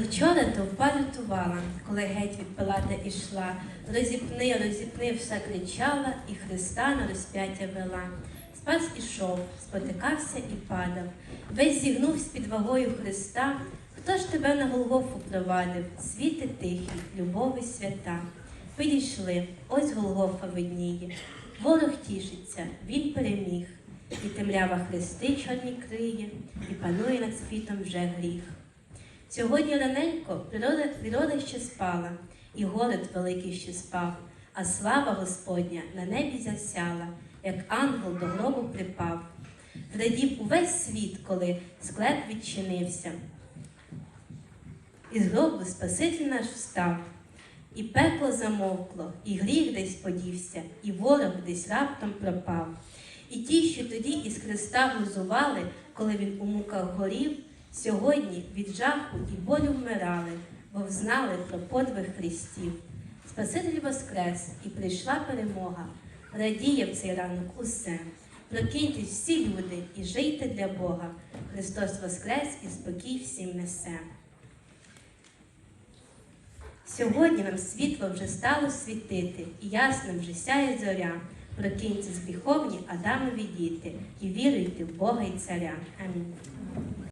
Вчора товпа лютувала, коли геть від Пилата ішла. Розіпни, розіпни, все кричала, і Христа на розп'яття вела. Спас ішов, спотикався і падав. Весь зігнувся під вагою Христа. Хто ж тебе на Голгофу провадив? Світи тихі, любови свята. Підійшли, ось Голгофа видніє. Ворог тішиться, він переміг. І темрява хрести чорні криє, і панує над світом вже гріх. Сьогодні раненько природа, природа ще спала, і город великий ще спав, а слава Господня на небі засяла, як ангел до гробу припав. Врадів увесь світ, коли склеп відчинився. Із гробу Спаситель наш встав, і пекло замовкло, і гріх десь подівся, і ворог десь раптом пропав. І ті, що тоді із Христа глузували, коли він у муках горів, сьогодні від жаху і болю вмирали, бо взнали про подвиг Христів. Спаситель воскрес, і прийшла перемога. Радіє в цей ранок усе. Прокиньтесь всі люди і жийте для Бога. Христос воскрес і спокій всім несе. Сьогодні нам світло вже стало світити, і ясним вже сяє зоря. Прокиньте з гріховні Адамові діти, і віруйте в Бога і Царя. Амінь.